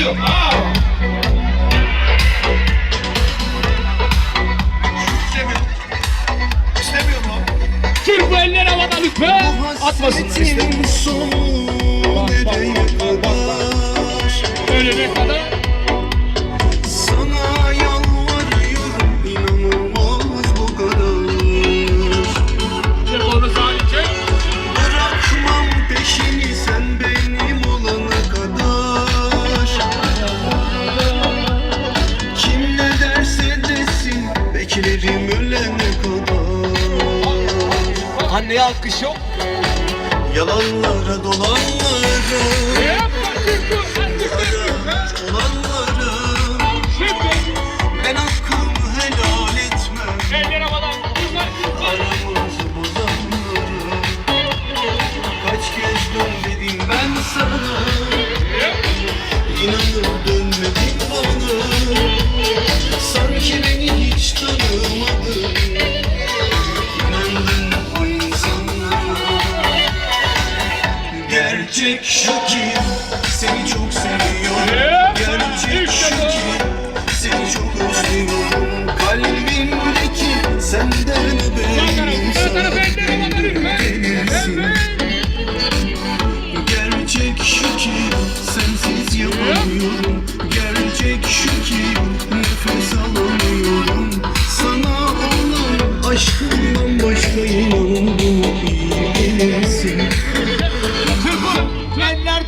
oluyor? Aa! İstemiyor. İstemiyor mu? Türk bu eller havada lütfen. Atmasınlar istemiyorum. Anneye alkış yok. Yalanlara dolanlara Gerçek şu ki Seni çok seviyorum. Gerçek şu ki Seni çok özlüyorum. Kalbimdeki senden havada lütfen. Gelirsin. Gerçek şu ki sensiz yapamıyorum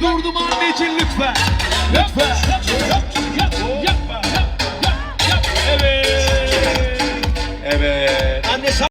durdum anne için lütfen. Lütfen.